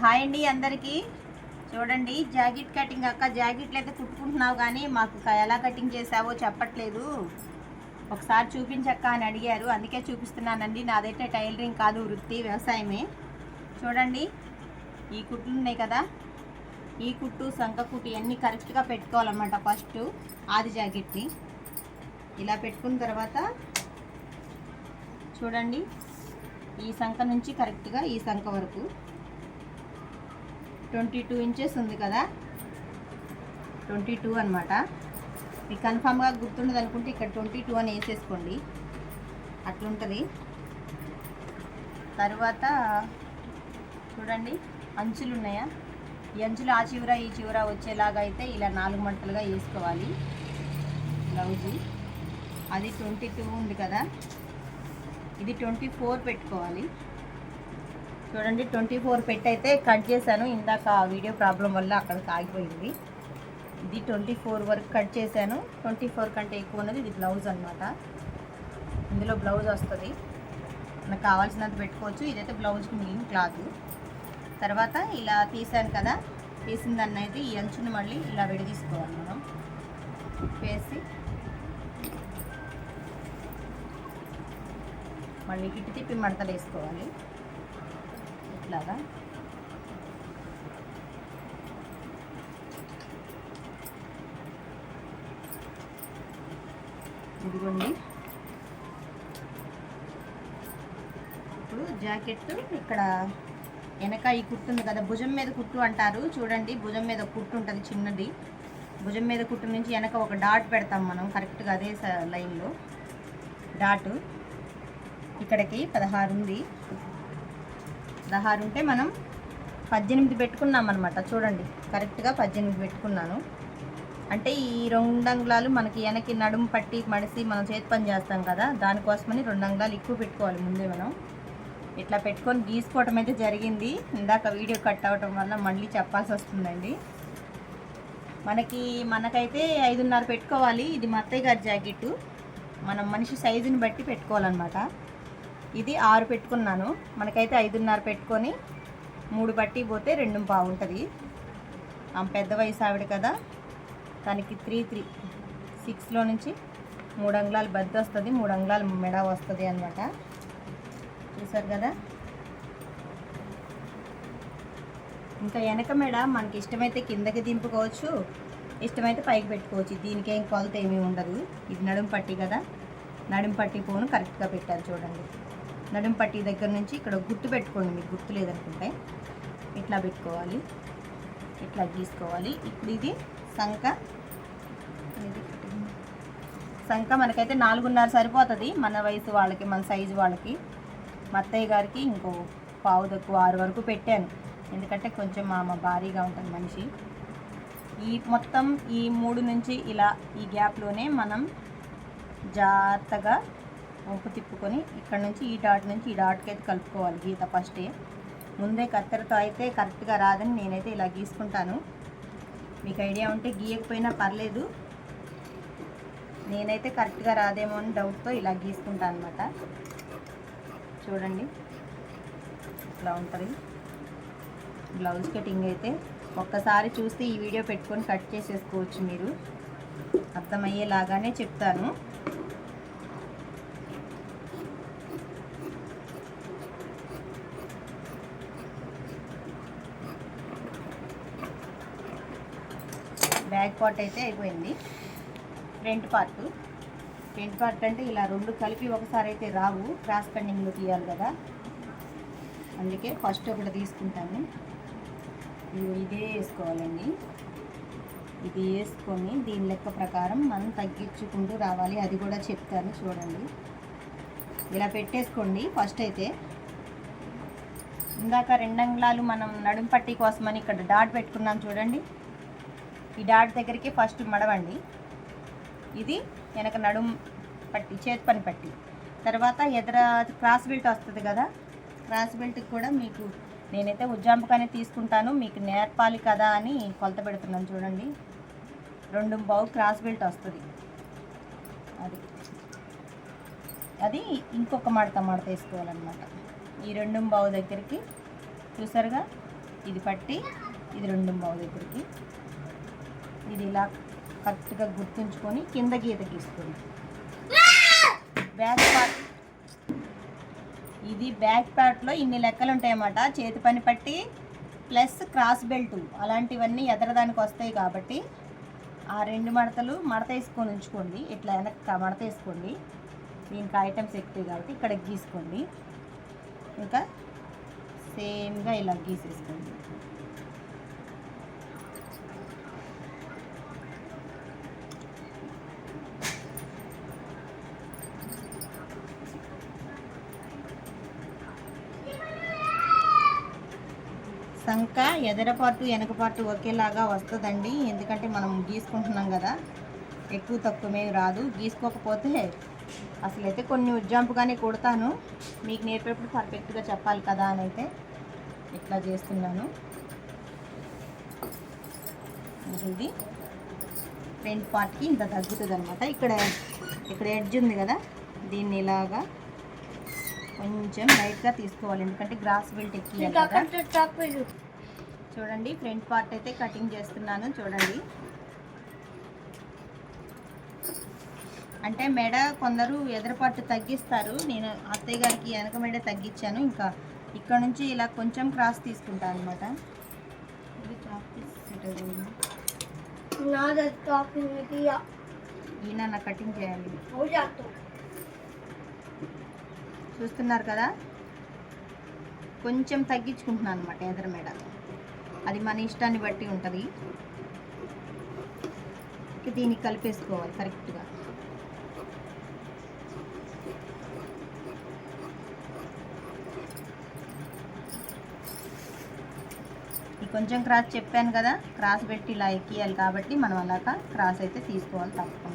Hi అండి అందరికీ. చూడండి జాకెట్ కటింగ్ అక్క జాకెట్లు అయితే కుట్టుకుంటున్నావు కానీ మాకు ఎలా కటింగ్ చేసావో చెప్పట్లేదు. ఒకసారి చూపించక్క అని అడిగారు. అందుకే చూపిస్తున్నానండి. నాదైతే టైలరింగ్ కాదు వృత్తి వ్యవసాయమే. చూడండి ఈ కుట్లు ఉన్నాయి కదా. ఈ కుట్టు సంక కుట్టు ఇవన్నీ కరెక్ట్గా పెట్టుకోవాలన్నమాట ఫస్ట్ ఆది జాకెట్ని. ఇలా పెట్టుకున్న తర్వాత చూడండి ఈ సంఖ నుంచి కరెక్ట్గా ఈ సంఖ వరకు. ట్వంటీ టూ ఇంచెస్ ఉంది కదా? ట్వంటీ టూ అనమాట మీకు కన్ఫామ్గా గుర్తుండదు అనుకుంటే ఇక్కడ ట్వంటీ టూ అని వేసేసుకోండి. అట్లుంటుంది. తర్వాత చూడండి అంచులు ఉన్నాయా ఈ అంచులు ఆ చివర ఈ చివర వచ్చేలాగా అయితే ఇలా నాలుగు మంటలుగా వేసుకోవాలి. బ్లౌజు. అది ట్వంటీ టూ ఉంది కదా? ఇది ట్వంటీ ఫోర్ పెట్టుకోవాలి. చూడండి ట్వంటీ ఫోర్ పెట్టి అయితే కట్ చేశాను. ఇందాక వీడియో ప్రాబ్లం వల్ల అక్కడికి ఆగిపోయింది ఇది ట్వంటీ ఫోర్ వరకు కట్ చేశాను. ట్వంటీ ఫోర్ కంటే ఎక్కువ ఉన్నది ఇది బ్లౌజ్ అనమాట ఇందులో బ్లౌజ్ వస్తుంది. మనకు కావాల్సినంత పెట్టుకోవచ్చు. ఇదైతే బ్లౌజ్కి మిగిలిన క్లాత్. తర్వాత ఇలా తీసాను కదా తీసిన దాన్ని అయితే ఈ అంచుని మళ్ళీ ఇలా విడదీసుకోవాలి మనం. వేసి మళ్ళీ ఇటు తిప్పి మడతలు వేసుకోవాలి. ఇట్లాగా ఇదిగోండి. ఇప్పుడు జాకెట్ ఇక్కడ వెనక ఈ కుట్టు ఉంది కదా భుజం మీద కుట్టు అంటారు. చూడండి భుజం మీద కుట్టు ఉంటుంది చిన్నది. భుజం మీద కుట్టు నుంచి వెనక ఒక డాట్ పెడతాం మనం కరెక్ట్గా అదే లైన్లో. డాటు ఇక్కడికి పదహారు ఉంది పదహారు ఉంటే మనం పద్దెనిమిది పెట్టుకున్నాం అనమాట చూడండి కరెక్ట్గా పద్దెనిమిది పెట్టుకున్నాను. అంటే ఈ రెండు అంగుళాలు మనకి వెనక్కి నడుము పట్టి మడిసి మనం చేతి పని చేస్తాం కదా దానికోసమని రెండు అంగుళాలు ఎక్కువ పెట్టుకోవాలి ముందే మనం. ఇట్లా పెట్టుకొని గీసుకోవటం అయితే జరిగింది. ఇందాక వీడియో కట్ అవ్వటం వల్ల మళ్ళీ చెప్పాల్సి వస్తుందండి. మనకి మనకైతే ఐదున్నర పెట్టుకోవాలి. ఇది మా అత్తయ్య గారి జాకెట్ మనం మనిషి సైజుని బట్టి పెట్టుకోవాలన్నమాట. ఇది ఆరు పెట్టుకున్నాను. మనకైతే ఐదున్నర పెట్టుకొని మూడు బట్టి పోతే రెండు బాగుంటుంది. ఆమె పెద్ద వయసు ఆవిడ కదా. తనకి త్రీ త్రీ సిక్స్లో నుంచి మూడు అంగుళాలు బద్ద వస్తుంది మూడు అంగుళాలు మెడ వస్తుంది అనమాట చూసారు కదా? ఇంకా వెనక మెడ మనకి ఇష్టమైతే కిందకి దింపుకోవచ్చు ఇష్టమైతే పైకి పెట్టుకోవచ్చు. దీనికి ఏం కొలత ఏమీ ఉండదు. ఇది నడుము పట్టి కదా. నడుము పట్టి పోను కరెక్ట్గా పెట్టారు చూడండి. నడుంపట్టి దగ్గర నుంచి ఇక్కడ గుర్తు పెట్టుకోండి మీకు గుర్తు లేదనుకుంటే. ఇట్లా పెట్టుకోవాలి. ఇట్లా గీసుకోవాలి. ఇప్పుడు ఇది సంఖ సంఖ మనకైతే నాలుగున్నర సరిపోతుంది. మన వయసు వాళ్ళకి మన సైజు వాళ్ళకి. మా గారికి ఇంకో పావు తక్కువ ఆరు వరకు పెట్టాను. ఎందుకంటే కొంచెం మా భారీగా ఉంటుంది మనిషి. ఈ మొత్తం ఈ మూడు నుంచి ఇలా ఈ గ్యాప్లోనే మనం జాగ్రత్తగా వంపు తిప్పుకొని ఇక్కడ నుంచి ఈ డాట్ నుంచి ఈ డాట్కి అయితే కలుపుకోవాలి గీత ఫస్టే ముందే కత్తెరతో అయితే కరెక్ట్గా రాదని నేనైతే ఇలా గీసుకుంటాను. మీకు ఐడియా ఉంటే గీయకపోయినా పర్లేదు. నేనైతే కరెక్ట్గా రాదేమో అని డౌట్తో ఇలా గీసుకుంటాను అనమాట చూడండి. ఇట్లా ఉంటుంది. బ్లౌజ్ కటింగ్ అయితే ఒక్కసారి చూస్తే ఈ వీడియో పెట్టుకొని కట్ చేసేసుకోవచ్చు మీరు. అర్థమయ్యేలాగానే చెప్తాను బ్యాక్ పార్ట్ అయితే అయిపోయింది. ఫ్రంట్ పార్ట్ ఫ్రంట్ పార్ట్ అంటే ఇలా రెండు కలిపి ఒకసారి అయితే రావు. క్రాస్ కన్నింగ్లో తీయాలి కదా. అందుకే ఫస్ట్ ఒకటి తీసుకుంటాను. ఇదే వేసుకోవాలండి. ఇది వేసుకొని దీని లెక్క ప్రకారం మనం తగ్గించుకుంటూ రావాలి. అది కూడా చెప్తాను చూడండి. ఇలా పెట్టేసుకోండి ఫస్ట్ అయితే. ఇందాక రెండు అంగుళాలు మనం నడుంపట్టి కోసమని ఇక్కడ డాట్ పెట్టుకున్నాం చూడండి. ఈ డాట్ దగ్గరికి ఫస్ట్ మడవండి. ఇది వెనక నడుం పట్టి చేతి పని పట్టి. తర్వాత ఎదుర క్రాస్ బెల్ట్ వస్తుంది కదా క్రాస్ బెల్ట్కి కూడా మీకు నేనైతే ఉజ్జాంపుకానే తీసుకుంటాను. మీకు నేర్పాలి కదా అని కొలత పెడుతున్నాను చూడండి. రెండు బావు క్రాస్ బెల్ట్ వస్తుంది. అది. అది ఇంకొక మడత మడత వేసుకోవాలన్నమాట. ఈ రెండు బావు దగ్గరికి చూసారుగా? ఇది పట్టి ఇది రెండు బావు దగ్గరికి. ఇది ఇలా కరెక్ట్గా గుర్తుంచుకొని కింద గీత గీసుకోండి బ్యాక్ పార్ట్ ఇది బ్యాక్ పార్ట్లో ఇన్ని లెక్కలు ఉంటాయన్నమాట చేతి పని పట్టి ప్లస్ క్రాస్ బెల్ట్ అలాంటివన్నీ ఎదరదానికి వస్తాయి కాబట్టి ఆ రెండు మడతలు మడత వేసుకొని ఉంచుకోండి. ఇట్లా వెనక మడత వేసుకోండి. దీనికి ఐటమ్స్ ఎక్కువ కాబట్టి ఇక్కడ గీసుకోండి. ఇంకా సేమ్గా ఇలా గీసేసుకోండి. సంఖ ఎదర పాటు వెనక పాటు ఒకేలాగా వస్తుందండి. ఎందుకంటే మనం గీసుకుంటున్నాం కదా. ఎక్కువ తక్కువమే రాదు. గీసుకోకపోతే అసలు అయితే కొన్ని ఉజ్జాంపుగానే కొడతాను. మీకు నేర్పేప్పుడు పర్ఫెక్ట్గా చెప్పాలి కదా అని అయితే ఇట్లా చేస్తున్నాను. ఇది ఫ్రంట్ పార్ట్కి ఇంత తగ్గుతుంది అనమాట ఇక్కడ ఇక్కడ ఎడ్జ్ ఉంది కదా. దీన్ని ఇలాగా కొంచెం లైట్గా తీసుకోవాలి. ఎందుకంటే గ్రాస్ బెల్ట్ ఎక్కియాలి చూడండి ఫ్రంట్ పార్ట్ అయితే కటింగ్ చేస్తున్నాను చూడండి. అంటే మెడ కొందరు ఎదరపాటు తగ్గిస్తారు. నేను అత్తయ్య గారికి వెనక మెడ తగ్గించాను. ఇంకా ఇక్కడ నుంచి ఇలా కొంచెం క్రాస్ తీసుకుంటాను అనమాట. ఈయన నా కటింగ్ చేయాలి. చూస్తున్నారు కదా? కొంచెం తగ్గించుకుంటున్నాను అనమాట ఎదర మెడ. అది మన ఇష్టాన్ని బట్టి ఉంటుంది. దీన్ని కలిపేసుకోవాలి కరెక్ట్గా. కొంచెం క్రాస్ చెప్పాను కదా క్రాస్ పెట్టి ఇలా ఎక్కియాలి కాబట్టి మనం అలాగా క్రాస్ అయితే తీసుకోవాలి తప్పకుండా.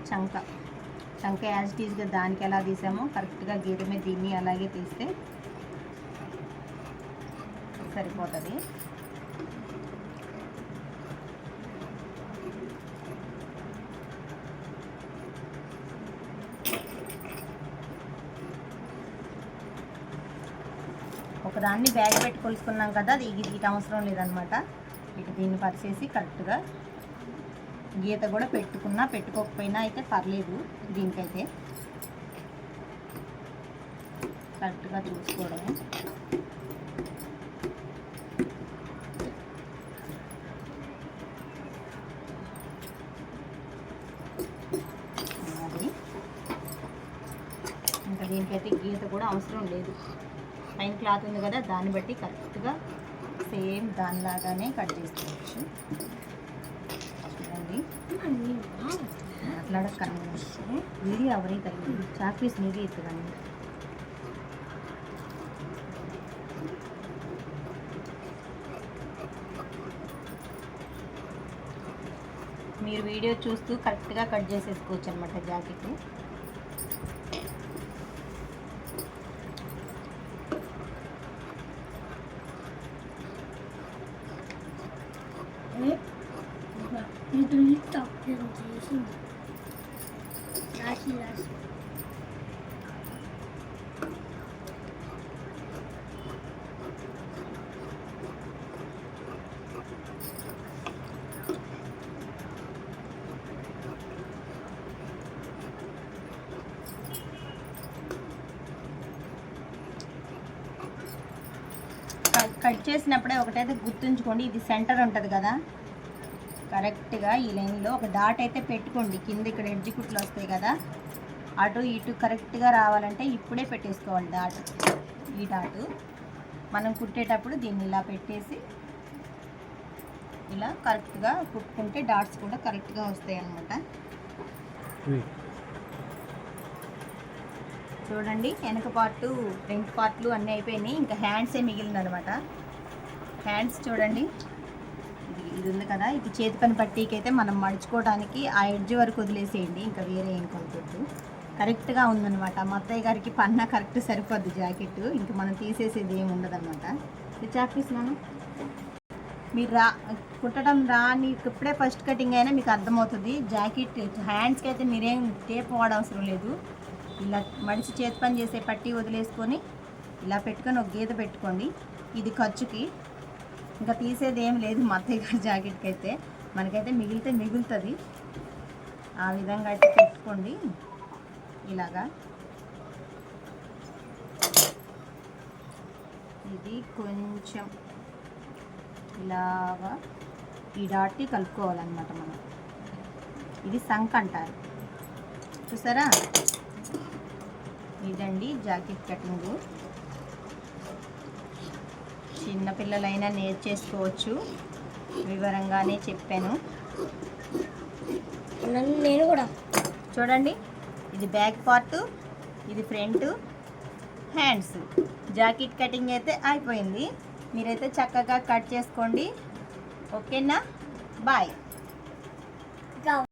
ఇది చంక. చంక యాజ్ ఇట్ దానికి ఎలా తీసామో కరెక్ట్గా గీత మీద దీన్ని అలాగే తీస్తే సరిపోతుంది. ఒకదాన్ని బ్యాగ్ పెట్టి కొలుసుకున్నాం కదా అది ఇది ఇటు అవసరం లేదనమాట ఇటు దీన్ని పరిచేసి కరెక్ట్గా గీత కూడా పెట్టుకున్నా పెట్టుకోకపోయినా అయితే పర్లేదు దీనికైతే. కరెక్ట్గా చూసుకోవడం అది. ఇంకా దీనికైతే గీత కూడా అవసరం లేదు. పైన క్లాత్ ఉంది కదా దాన్ని బట్టి కరెక్ట్గా సేమ్ దానిలాగానే కట్ చేసుకోవచ్చు. చూడండి మాట్లాడక్కర్లేదు వీడియో అవరీ తగ్గింది చాక్పీస్ నీవే ఇస్తుందండి మీరు వీడియో చూస్తూ కరెక్ట్గా కట్ చేసేసుకోవచ్చు అనమాట జాకెట్. రాశి రాశి కట్- కట్ చేసినప్పుడే ఒకటైతే గుర్తుంచుకోండి ఇది సెంటర్ ఉంటుంది కదా. కరెక్ట్గా ఈ లైన్లో ఒక డాట్ అయితే పెట్టుకోండి. కింద ఇక్కడ ఎడ్జి కుట్లు వస్తాయి కదా అటు ఇటు కరెక్ట్గా రావాలంటే ఇప్పుడే పెట్టేసుకోవాలి డాట్. ఈ డాటు మనం కుట్టేటప్పుడు దీన్ని ఇలా పెట్టేసి ఇలా కరెక్ట్గా కుట్టుకుంటే డాట్స్ కూడా కరెక్ట్గా వస్తాయి అన్నమాట చూడండి వెనక పార్టు ఫ్రంట్ పార్ట్లు అన్నీ అయిపోయినాయి. ఇంకా హ్యాండ్సే మిగిలిందనమాట హ్యాండ్స్ చూడండి. ఇది ఉంది కదా. ఇది చేతి పని పట్టీకి అయితే మనం మడుచుకోవడానికి ఆ ఎడ్జ్ వరకు వదిలేసేయండి. ఇంకా వేరే ఏం కొనుక్కోద్దు కరెక్ట్గా ఉందన్నమాట. మా అత్తయ్య గారికి పన్నా కరెక్ట్ సరిపోద్ది జాకెట్ ఇంకా మనం తీసేసేది ఏమి ఉండదు అనమాట ఇది చాపీస్ మనం మీరు రా కుట్టడం రాని ఇప్పుడే ఫస్ట్ కటింగ్ అయినా మీకు అర్థమవుతుంది. జాకెట్ హ్యాండ్స్కి అయితే మీరేం టేప్ వాడవసరం లేదు. ఇలా మడిచి చేతి పని చేసే పట్టి వదిలేసుకొని ఇలా పెట్టుకొని ఒక గీత పెట్టుకోండి. ఇది ఖర్చుకి. ఇంకా తీసేది ఏం లేదు మా అత్తయ్య గారి జాకెట్కి అయితే మనకైతే మిగిలితే మిగులుతుంది. ఆ విధంగా అయితే పెట్టుకోండి. ఇలాగా. ఇది కొంచెం ఇలాగా ఈ డాటి కలుపుకోవాలన్నమాట మనం. ఇది సంక్ అంటారు. చూసారా? ఇదండి జాకెట్ కటింగు. చిన్నపిల్లలైనా నేర్చేసుకోవచ్చు. వివరంగానే చెప్పాను. నేను కూడా. చూడండి ఇది బ్యాక్ పార్ట్ ఇది ఫ్రంట్ హ్యాండ్స్. జాకెట్ కటింగ్ అయితే అయిపోయింది. మీరైతే చక్కగా కట్ చేసుకోండి. ఓకేనా? బాయ్.